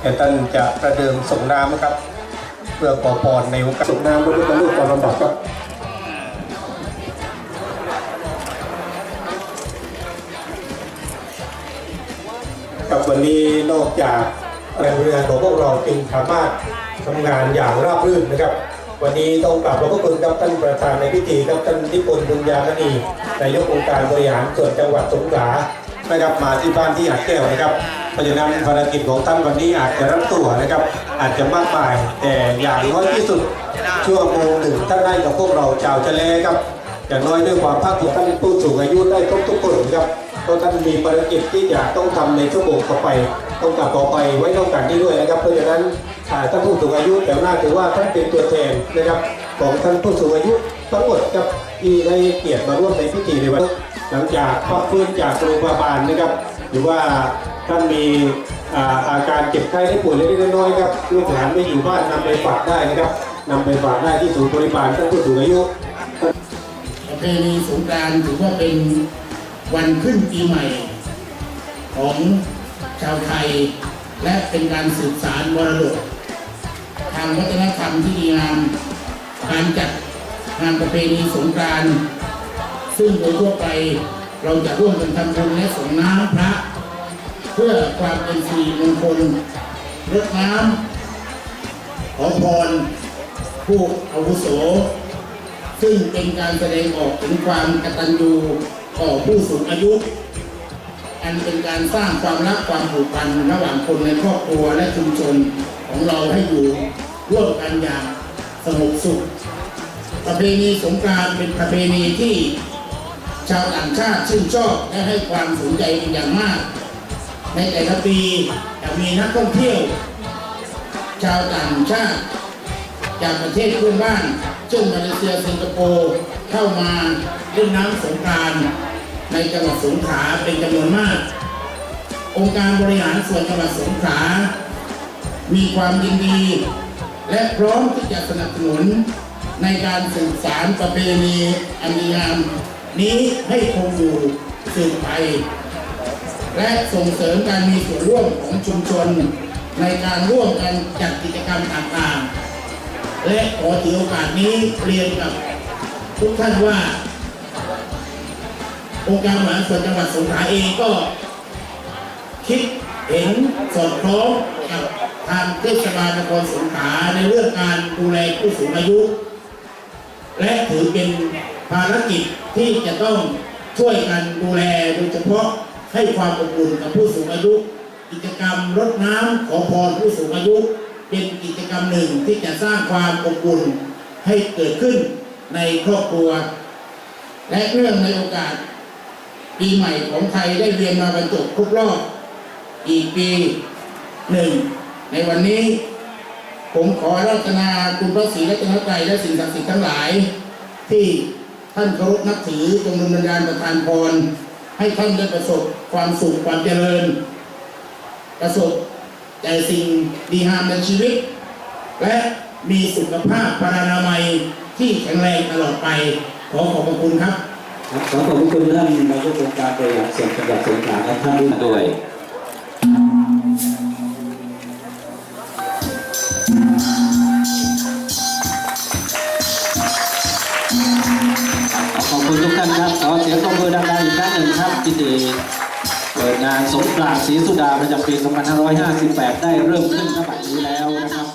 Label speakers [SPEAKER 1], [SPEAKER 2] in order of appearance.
[SPEAKER 1] แต่ท่านจะประเดิมส่งน้ำนะครับ เพื่อขอพรในโอกาสส่งน้ำพระพุทธรูปก่อนลำดับครับกับวันนี้นอกจากแรงเรือของพวกเราจึงสามารถทำงานอย่างราบรื่นนะครับ วันนี้ต้องกราบขอบพระคุณครับท่านประธานในพิธีครับท่านนิพนธ์บุญญามณีนายกองค์การบริหารส่วนจังหวัดสงขลานะครับมาที่บ้านที่หาดแก้วนะครับ ราะฉะนั้นภารกิจของท่านวันนี้อาจจะรับตัวนะครับ อาจจะมากมาย แต่อย่างน้อยที่สุดชั่วโมงหนึ่งท่านได้กับพวกเราชาวทะเลครับ อย่างน้อยด้วยความภาคภูมิท่านผู้สูงอายุได้ครบทุกคนครับเพราะท่านมีภารกิจที่จะต้องทำในชั่วโมงต่อไป ต้องกลับต่อไปไว้นอกกันนี้ด้วยนะครับ เพราะฉะนั้นอ่าท่านผู้สูงอายุแถวหน้าถือว่าท่านเป็นตัวแทนนะครับของท่านผู้สูงอายุทั้งหมดครับที่ได้เกียรติมาร่วมในพิธีในวันนี้หลังจากพักฟื้นจากโรงพยาบาลนะครับ หรือว่าท่านมีอาการเจ็บไข้ได้ป่วยเล็กๆน้อยๆครับลูกหลานไม่อยู่บ้านนำไปฝากได้นะครับนำไปฝากได้ที่ศูนย์บริการท่านผู้สูงอายุ
[SPEAKER 2] ประเพณีสงกรานต์ถือว่าเป็นวันขึ้นปีใหม่ ของชาวไทย และเป็นการสืบสารมรดกทางวัฒนธรรมที่ดีงามการจัดงานประเพณีสงกรานต์ซึ่งโดยทั่วไป เราจะร่วมกันทำบุญและส่งน้ำพระ เพื่อความเป็นสิริมงคลรดน้ำขอพรผู้อาวุโส ซึ่งเป็นการแสดงออกถึงความกตัญญูต่อผู้สูงอายุ อันเป็นการสร้างความรักความผูกพันระหว่างคนในครอบครัวและชุมชนของเราให้อยู่ร่วมกันอย่างสงบสุขประเพณีสงกานต์เป็นประเพณีที่ ชาวต่างชาติชื่นชอบและให้ความสนใจเป็นอย่างมาก ในแต่ละปีจะมีนักท่องเที่ยว ชาวต่างชาติ จากประเทศเพื่อนบ้านเช่นมาเลเซียสิงคโปร์เข้ามาเล่นน้ำสงกานต์ในจังหวัดสงขลาเป็นจำนวนมาก องค์การบริหารส่วนจังหวัดสงขลามีความยินดี และพร้อมที่จะสนับสนุนในการสืบสารประเพณีอันดีงาม นี้ให้คงอยู่สืบไป และส่งเสริมการมีส่วนร่วมของชุมชน ในการร่วมกันจัดกิจกรรมต่างๆ และขอถือโอกาสนี้เรียนกับทุกท่านว่า องค์การบริหารส่วนจังหวัดสงขลาเองก็ คิดเห็นสอดคล้องกับทางเทศบาลนครสงขลาในเรื่องการดูแลผู้สูงอายุ และถือเป็น ภารกิจที่จะต้องช่วยกันดูแลโดยเฉพาะให้ความอบอุ่นกับผู้สูงอายุ กิจกรรมรดน้ำขอพรผู้สูงอายุ เป็นกิจกรรมหนึ่งที่จะสร้างความอบอุ่นให้เกิดขึ้นในครอบครัว และเรื่องในโอกาส ปีใหม่ของไทยได้เรียนมาบรรจบครบรอบอีกปีหนึ่งในวันนี้ ผมขอรัตนาคุณพระศรีรัตนตรัยและสิ่งศักดิ์สิทธิ์ทั้งหลายที่ ท่านเคารพนับถือจงดลบันดาลประทานพร ให้ท่านได้ประสบความสุขความเจริญ ประสบแต่สิ่งดีงามในชีวิต และมีสุขภาพพรานามัยที่แข็งแรงตลอดไป ขอขอบพระคุณครับ
[SPEAKER 3] ครับขอขอบคุณท่านนายกองค์การบริหารส่วนจังหวัดสงขลาครับท่านด้วย คุณทุกท่านครับขอเสียงปรบมือดังๆอีกครั้งหนึ่งครับที่ดีเปิดงานสงกรานต์ศรีสุดาประจำปี 2558 ได้เริ่มขึ้นณบัดนี้แล้วนะครับ